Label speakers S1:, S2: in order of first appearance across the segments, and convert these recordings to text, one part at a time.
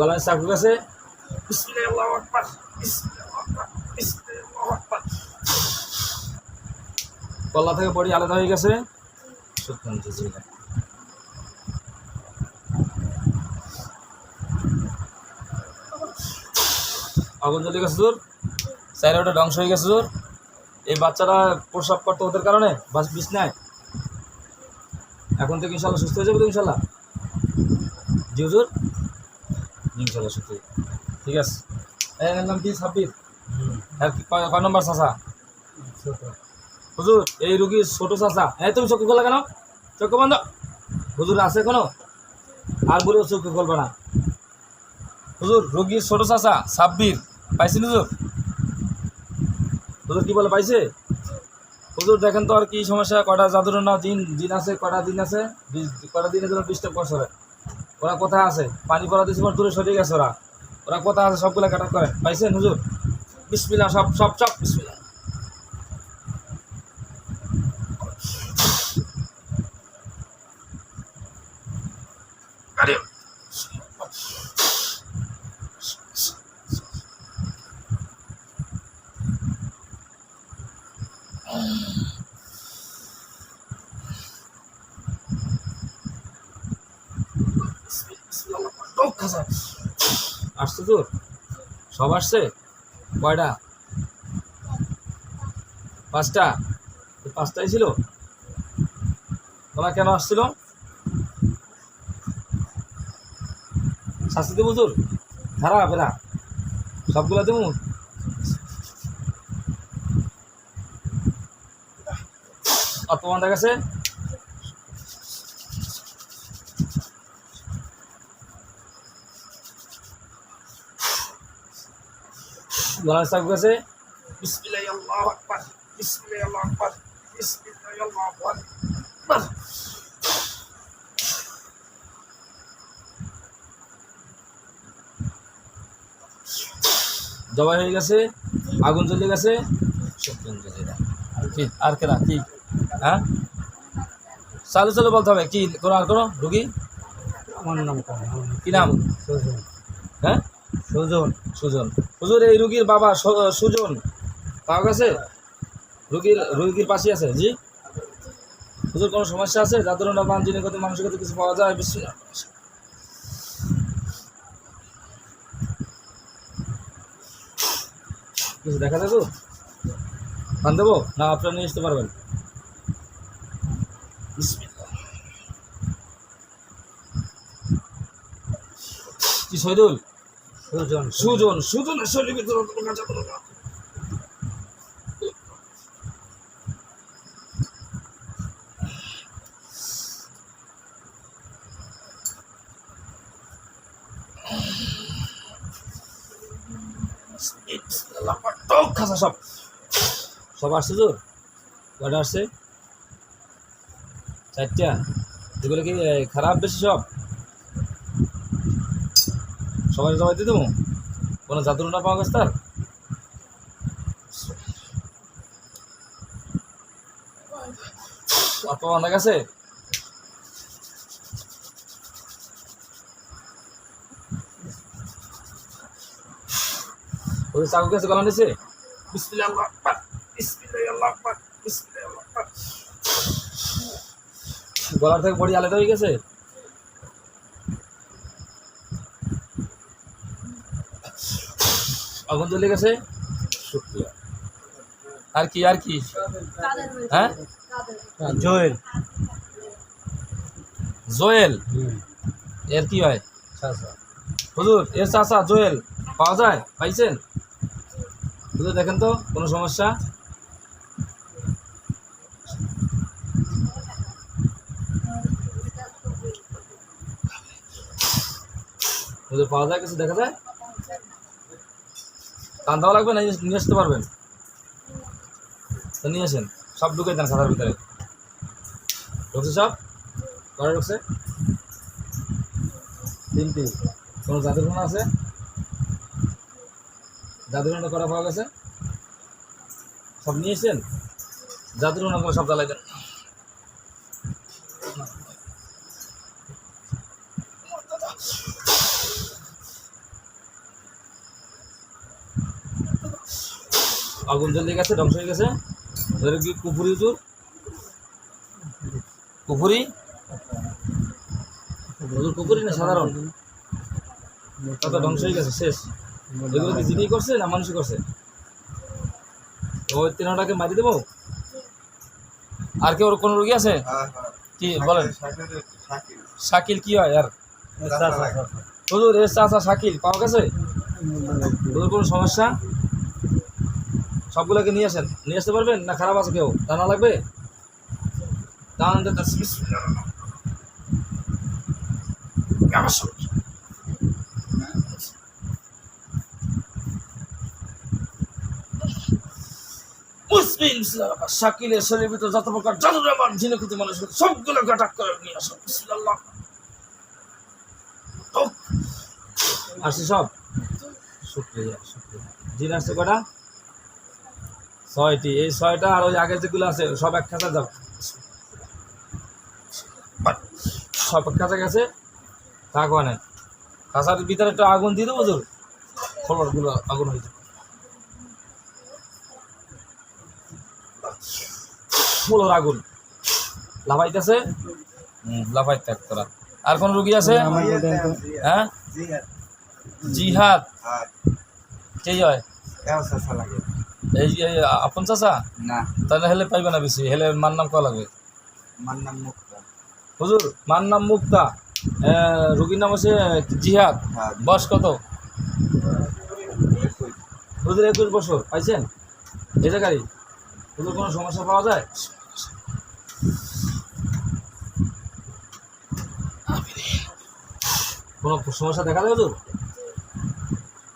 S1: গলায় চাকু গেছে গলা থেকে বডি আলাদা হয়ে গেছে। আগুন জ্বলে গেছে চাইরে ওটা ধ্বংস হয়ে গেছে তোর এই বাচ্চারা প্রসাব করতো ওদের কারণে, বাস বিষ নাই এখন থেকে ইনশাল্লাহ সুস্থ হয়ে যাবে তো ইনশাল্লাহ? জি হুজুর? ইনশাল্লাহ সুস্থ ঠিক আছে? এর নাম কি? সাব্বির? আর কয় নম্বর চাষা হুজুর এই রুগীর ছোট চাষা এই তুমি চক্ষু খোলা কেন? চক্ষু বন্ধ। হুজুর আছে কোনো আর বলে চক্ষু খুলবে না। হুজুর রোগীর ছোট চাচা সাব্বির। পাইছেন হুজুর? হুজুর কি বলে পাইছে? হুজুর দেখেন তো আর কি সমস্যা কটা জাদুর না দিন দিন আছে কটা দিন আছে? কটা দিনের জন্য ডিস্টার্ব করছে ওরা কোথায় আছে, পানি পড়া দিয়েছে দূরে সরে গেছে ওরা। ওরা কোথায় আছে, সবগুলো কাটা করে। পাইছেন হুজুর? বিসমিল্লা সব সব সব বিসমিল্লাহ। আসছে তোর? সব আসছে? কয়টা? পাঁচটা? পাঁচটাই ছিল? তোরা কেন আসছিল? শাস্তি দেবো তোর? খারাপ এরা সবগুলা দেবো? অপমান গেছে গলার চাপ গেছে বিসমিল্লাহ আল্লাহু আকবার বিসমিল্লাহ আল্লাহু আকবার বিসমিল্লাহ আল্লাহু আকবার। বাহ। জবাই হয়ে গেছে আগুন জ্বলে গেছে। কি? আর কেনা কি? হ্যাঁ? চালু চালু বলতে হবে। কি? কোনো আর কোনো রুগী?
S2: আমার নাম
S1: কি নাম?
S2: সুজন।
S1: হ্যাঁ?
S2: সুজন।
S1: সুজন। হুজুর, এই রুগীর বাবা সুজন। পাওয়া গেছে? রুগীর রুগীর পাশে আছে, জি? হুজুর, কোনো সমস্যা আছে? যাদের না বান জিনে কত মানুষের কাছে কিছু পাওয়া যায়? বিশ্ব কিছু দেখা যাবে? বান দেবো? না, আপনারা নিয়ে আসতে পারবেন। কি শহীদুল
S2: সুজন
S1: সুজন সুজনের শরীরের ভিতরে খাসা সব। সব আসছে তোর? কটা আসছে? চারটা। কি খারাপ বেশি সব? সবাই সবাই দিয়ে দেবো? কোনো জাদুর না পাওয়া গেছে তার? অনেক আছে ওই চাকু গেছে, গলা নিছে গলার থেকে বডি আলাদা হয়ে গেছে? আগুন জ্বলে গেছে? শুক্রিয়া। আর কি আর কি? হ্যাঁ?
S2: জয়েল।
S1: জোয়েল? এর কি হয়? হুজুর এর চাচা জোয়েল। পাওয়া যায়? পাইছেন? হুজুর দেখেন তো কোনো সমস্যা? হুজুর পাওয়া যায় কিছু? দেখা যায়? টান দেওয়া লাগবে না, নিয়ে আসতে পারবেন। তো নিয়ে আসেন, সব ঢুকে দেন খাতার ভিতরে। ঢুকছে সব কটা ঢুকছে তিনটি। কোনো জাদুঘর আছে? জাদুঘর করা পাওয়া গেছে? সব নিয়েছেন করে সব জ্বালাই দেন। আগুন জ্বলে গেছে ধ্বংস হয়ে গেছে। ওদের কি কুফুরি হুজুর কুফুরি হুজুর কুফুরি না সাধারণ? কত ধ্বংস হয়ে গেছে শেষ। এগুলো কি জিনি করছে না মানুষই করছে? ওই তিনটাকে মারি দেবো? আর কেউ কোনো রুগী আছে? কি বলেন? শাকিল কি হয় আর? হুজুর এর চাচা শাকিল পাওয়া গেছে? হুজুর কোনো সমস্যা? সবগুলোকে নিয়ে আসেন। নিয়ে আসতে পারবেন না খারাপ আছে কেউ? জানা লাগবে? শরীরের ভিতর যত প্রকার ঝিনুকুতি মানুষ সবগুলো কাটাক করে নিয়ে আসো আসছে সব? শুক্রিয়া শুক্রিয়া। জিন আসছে কটা ছয়টি। এই ছয়টা আর ওই আগে যেগুলো আছে সব এক খাঁচা যাও সব এক খাঁচা গেছে থাকো না খাঁচার ভিতরে একটু আগুন দিয়ে দেবো তোর খোলরগুলো আগুন হয়েছে ফুলোর আগুন। লাফাইতেছে? লাফাই থাক তোরা। আর কোন রুগী আছে? হ্যাঁ? জিহাদ। কে হয়? এই যে আপন চাচা?
S2: না।
S1: তাহলে হেলে পাইবে না বেশি হেলে মার নাম কয়া লাগবে।
S2: আমার নাম মুক্ত।
S1: হুজুর মার নাম মুক্তা। রুগীর নাম হচ্ছে জিহাদ। বয়স কত? হুজুর একুশ বছর পাইছেন? এই জায়গায় হুজুর কোনো সমস্যা পাওয়া যায়? কোনো সমস্যা দেখা যায় হুজুর?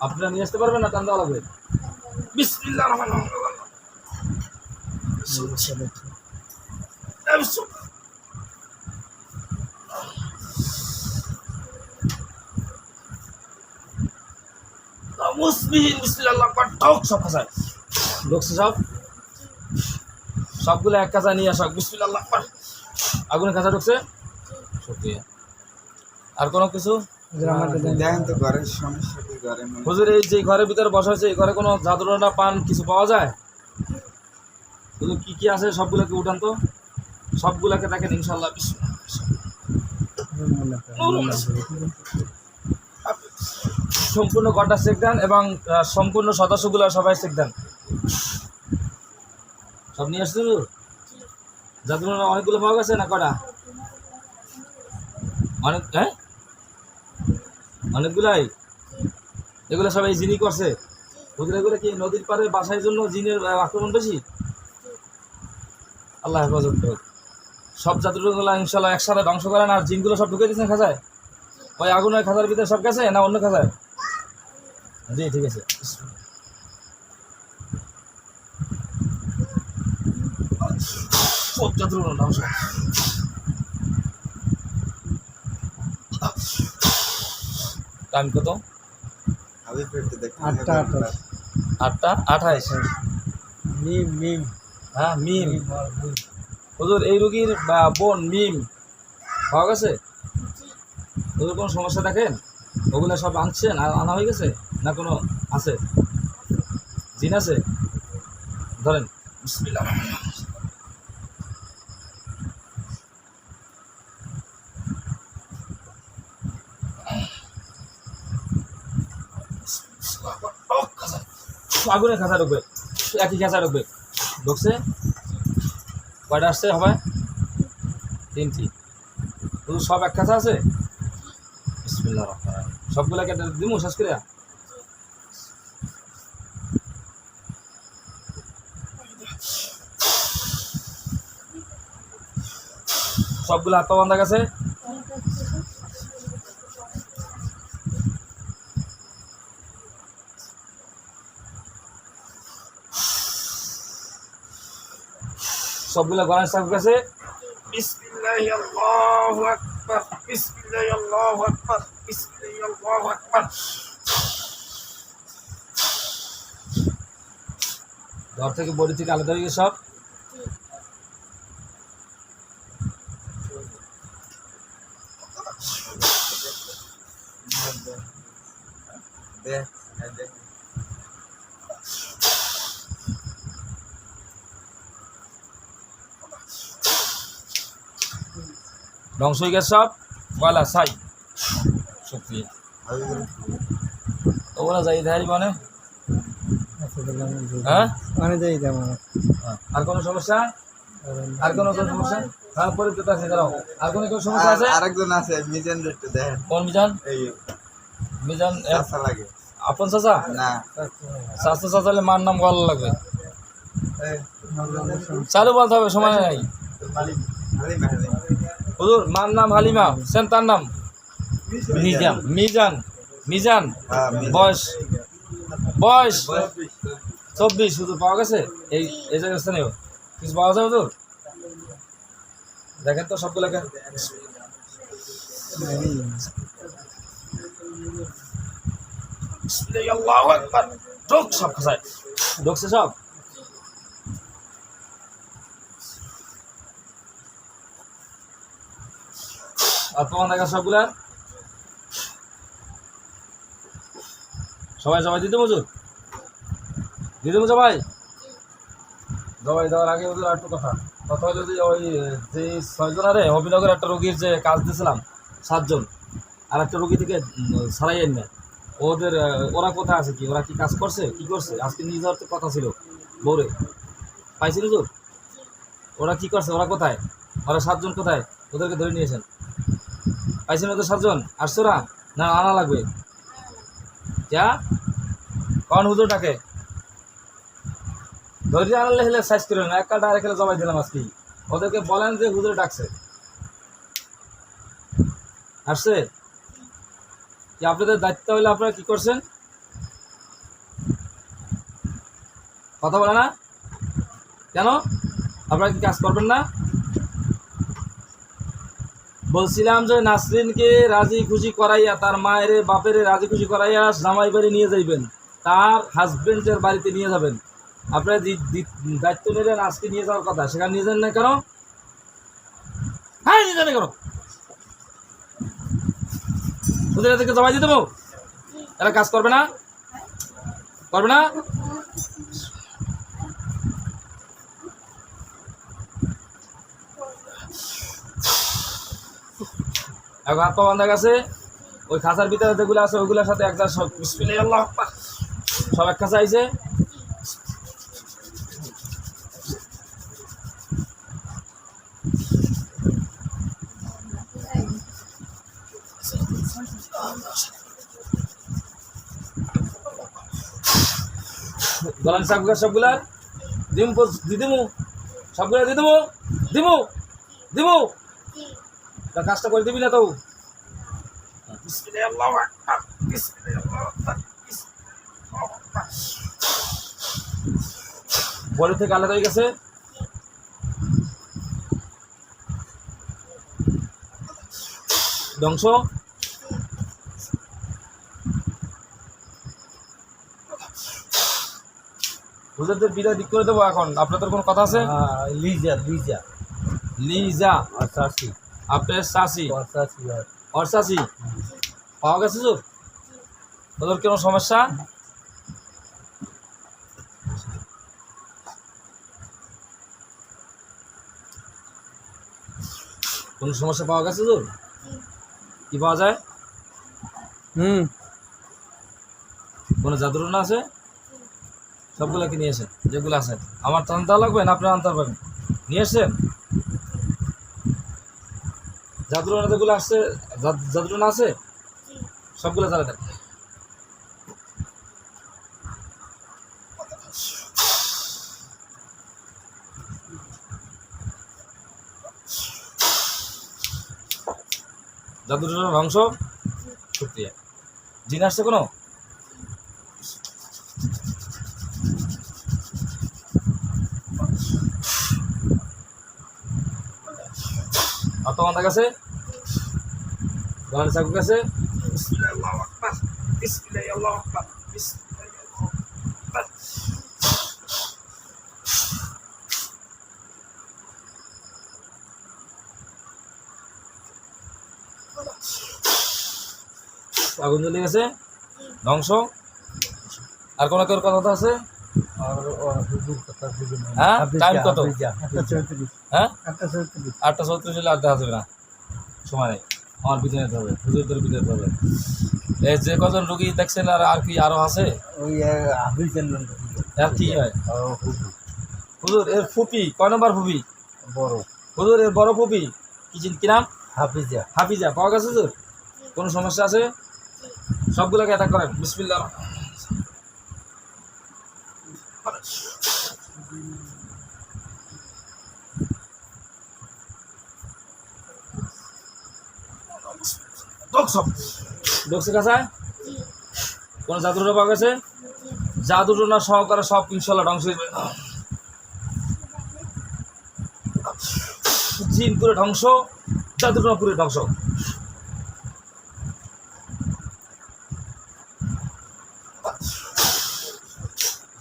S1: আপনারা নিয়ে আসতে পারবেন না টান দেওয়া লাগবে। ঢুকছে সব সবগুলো এক কাঁচা নিয়ে আসা, বিসমিল্লাহ আকবার আগুনে কাঁচা ঢুকছে? শুক্রিয়া আর কোনো কিছু?
S2: দেখেন তো ঘরের সমস্যা কি ঘরে
S1: হুজুর এই যে ঘরের ভিতরে বসা হয়েছে এই ঘরে কোনো জাদুরানা পান কিছু পাওয়া যায়? হুজুর কি কি আছে সবগুলোকে উঠান তো? সবগুলোকে দেখেন ইনশাল্লাহ সম্পূর্ণ ঘরটা চেক দেন এবং সম্পূর্ণ সদস্যগুলো সবাই চেক দেন। সব নিয়ে আসছে জাদুরানা অনেকগুলো পাওয়া গেছে না কটা? অনেক হ্যাঁ? অনেকগুলাই। এগুলো সবাই জিনি করছে। হুজুর এগুলো কি নদীর পাড়ে বাসার জন্য জিনের আক্রমণ বেশি? আল্লাহ হেফাজত করুক। সব জাতিগুলো ইনশাল্লাহ একসাথে ধ্বংস করেন আর জিনগুলো সব ঢুকে দিয়েছেন খাঁচায়। ওই আগুনের খাঁচার ভিতরে সব গেছে না অন্য খাঁচায়? জি, ঠিক আছে। সব জাতিগুলো ধ্বংস টাইম কত?
S3: আটটা আটটা।
S1: আটটা? আঠাইশ।
S3: মিম মিম।
S1: হ্যাঁ মিম। হুজুর এই রুগীর বা বোন মিম। পাওয়া গেছে? হুজুর কোনো সমস্যা দেখেন? ওগুলো সব আনছেন? আর আনা হয়ে গেছে? না কোনো আছে? জিন আছে? ধরেন বিসমিল্লাহ। আগুনে খাঁচা ঢুকবে। একই খাঁচা ঢুকবে। ঢুকছে। কয়টা আসছে হবে? তিনটি। শুধু সব এক খাঁচা আছে? রহিম। সবগুলাকে দিমু, শেষ করে সবগুলো হাত পা বান্ধা গেছে। সবগুলো গণেশ ঠাকুর কাছে বিসমিল্লাহ আল্লাহু আকবার বিসমিল্লাহ আল্লাহু আকবার বিসমিল্লাহ আল্লাহু আকবার ঘর থেকে বডি থেকে আলাদা হয়ে গেছে সব?
S2: দেখ
S1: ধ্বংস হয়ে গেছে সব কয়লা ছাই শক্তি তো ওরা যাই ধারি মানে? হ্যাঁ?
S3: ওখানে যাই
S1: আর কোনো সমস্যা? আর কোনো কোনো সমস্যা? হ্যাঁ পরিচিত আছে দাঁড়াও। আর কোনো কোনো সমস্যা আছে?
S2: আর- আরেকজন আছে মিজান একটু দেখেন।
S1: কোন মিজান?
S2: এই
S1: মিজান এ,
S2: লাগে।
S1: আপন চাচা?
S2: না।
S1: স্বাস্থ্য চাচালে মার নাম ভালো লাগবে। চালু বলতে হবে সময় নাই।
S2: মালিক মালিক মেহেদি
S1: হুজুর মার নাম হালিমা সেন তার নাম?
S2: মিজান।
S1: মিজান। মিজান?
S2: হ্যাঁ মিজান।
S1: বয়স? বয়স? চব্বিশ হুজুর পাওয়া গেছে? এই এই জায়গায় স্থানীয়? কিছু পাওয়া যায় হুজুর? দেখেন তো সবগুলোকে আল্লাহু আকবার। ঢোক সব খাসায় ঢুকছে সব? তোমার দেখা সবগুলা সবাই সবাই দিতে মজুর? দিতে মজুর ভাই? সবাই দেওয়ার আগে ওদের আর একটু কথা। কথা হলো যে ওই, যে ছয়জন আরে, অভিনগর একটা রোগীর যে কাজ দিয়েছিলাম, সাতজন। আর একটা রোগী থেকে ছাড়াইয়েন না ওদের ওরা কোথায় আছে কি? ওরা কি কাজ করছে? কি করছে? আজকে নিয়ে যাওয়ার কথা ছিল বৌরে পাইছিল তো ওরা কি করছে? ওরা কোথায়? ওরা সাতজন কোথায়? ওদেরকে ধরে নিয়েছেন। পাইছেন ওদের সাতজন? আসছোরা না? আনা লাগবে। যা। কন হুজুরটাকে ধৈর্য আনলে হেলে সাইজ করে না একটা ডাইরেক্ট হেলে জবাই দিলাম আজকে ওদেরকে বলেন যে হুজুর ডাকছে। আসছে? কি আপনাদের দায়িত্ব হলে আপনারা কি করছেন? কথা বলে না? কেন? আপনারা কি কাজ করবেন না? বলছিলাম যে নাসরিনকে রাজি খুশি করাইয়া, তার মায়ের বাপের রাজি খুশি করাইয়া জামাই বাড়ি নিয়ে যাইবেন। তার হাজবেন্ডের বাড়িতে নিয়ে যাবেন। আপনারা দায়িত্ব নিলেন আজকে নিয়ে যাওয়ার কথা। সেখানে নিয়ে যান না কেন? হ্যাঁ নিয়ে যান কেন? ওদের এদেরকে জমা দিয়ে দেবো? এরা কাজ করবে না? করবে না? এখন হাত পা বান্ধা গেছে, ওই খাঁচার ভিতরে যেগুলো আছে ওইগুলোর সাথে একটা সব বিসমিল্লাহ, আল্লাহু সব এক খাঁচা আইছে। গলান সবগুলা সবগুলার দিম দিদিমু সবগুলা দিদিমু দিমু দিমু। তা কাজটা করে দিবি না তো। বডি থেকে আলাদা হয়ে গেছে। ধ্বংস। হুজুরদের বিদায় দিক করে দেবো এখন। আপনাদের কোনো কথা আছে?
S3: লিজা লিজা।
S1: লিজা।
S3: আচ্ছা চাষি
S1: আপনার চাষি ওর চাষি পাওয়া গেছে তো? ওদের কোনো সমস্যা? কোনো সমস্যা পাওয়া গেছে তো? কি পাওয়া যায়?
S3: হুম।
S1: কোনো জাদুরনা আছে? সবগুলো কি নিয়ে এসেন যেগুলো আছে। আমার তো আনতে লাগবে না আপনার আনতে পারবেন। নিয়ে এসছেন জাদুরনা যেগুলো আসছে জাদুর জাদুরনা আছে? সবগুলো জ্বালা দেন। জাদুর ধ্বংস সত্যি জিন আসছে কোনো? তোমার কাছে? কাছে? আগুন জ্বলে গেছে? ধ্বংস? আর কোনো কেউ কথা আছে?
S3: আর আর হুজুর কথা বুঝে না
S1: হ্যাঁ? কত? হ্যাঁ?
S3: আটটা চৌত্রিশ।
S1: হলে আর দেখা না। সময় নেই। আমার বিদায় নিতে হবে। হুজুরদের বিদায় নিতে হবে। এই যে কজন রুগী দেখছেন আর আর কি আরও আছে?
S3: ওই
S1: আর কি হয়?
S3: হুজুর
S1: হুজুর এর ফুপি। কয় নম্বর ফুপি?
S3: বড়।
S1: হুজুর এর বড় ফুপি? কি চিন কি নাম?
S3: হাফিজা।
S1: হাফিজা। পাওয়া গেছে হুজুর? কোনো সমস্যা আছে? সবগুলোকে অ্যাটাক করেন। বিসমিল্লাহ। কাছায় কোন জাদুটা পাওয়া গেছে? জাদুটনা সহকারে সব ইনশাল্লাহ ধ্বংস হয়ে যাবে। জিন পুরো ধ্বংস, জাদুটনা পুরো ধ্বংস।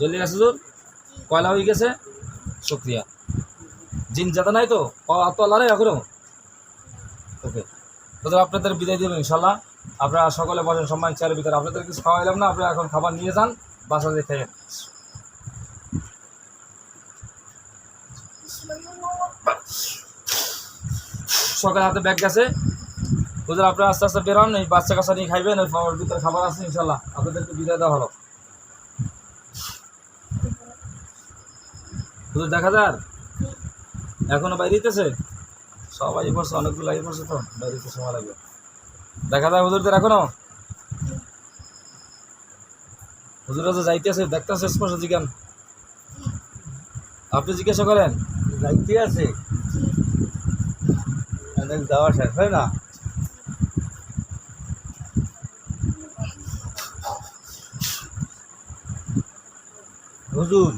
S1: জলদি গেছে তোর কয়লা হয়ে গেছে? শুক্রিয়া। জিন যাতে নাই তো? নেই এখনও। ওকে। তোদের আপনাদের বিদায় দেবেন ইনশাল্লাহ আপনারা সকলে বসেন সম্মান চেয়ারের ভিতরে। আপনাদের কিছু খাওয়াইলাম না, আপনারা এখন খাবার নিয়ে যান, বাসা দিয়ে খেয়ে সকালে হাতে ব্যাগ গেছে। ওদের আপনারা আস্তে আস্তে বেরোন এই বাচ্চা কাচ্চা নিয়ে খাইবেন, ওই ভিতরে খাবার আছে ইনশাল্লাহ আপনাদেরকে বিদায় দেওয়া হলো। শুধু দেখা যার? এখনও বাইরে দিতেছে সবাই বছর, অনেকগুলো এই বছর তো বাইরে দিতে সময় লাগবে। দেখা যায় হুজুরদের এখনও? হুজুরা তো যাইতেছে, দেখতেছে স্পষ্ট জিজ্ঞান আপনি জিজ্ঞাসা করেন?
S3: যাইতে আছে। অনেক যাওয়া শেষ, হয় না? হুজুর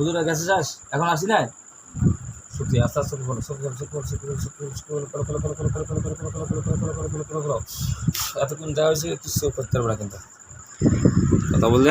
S1: হুজুরা গেছে যাস এখন আসি না সত্যি আস্তে আস্তে করো সব করো সব করো সব করো সব করো করো করো করো করো করো করো করো করো করো করো করো করো করো করো করো এতক্ষণ দেওয়া হয়েছে সেভ করতে পারবে না কিন্তু কথা বললেন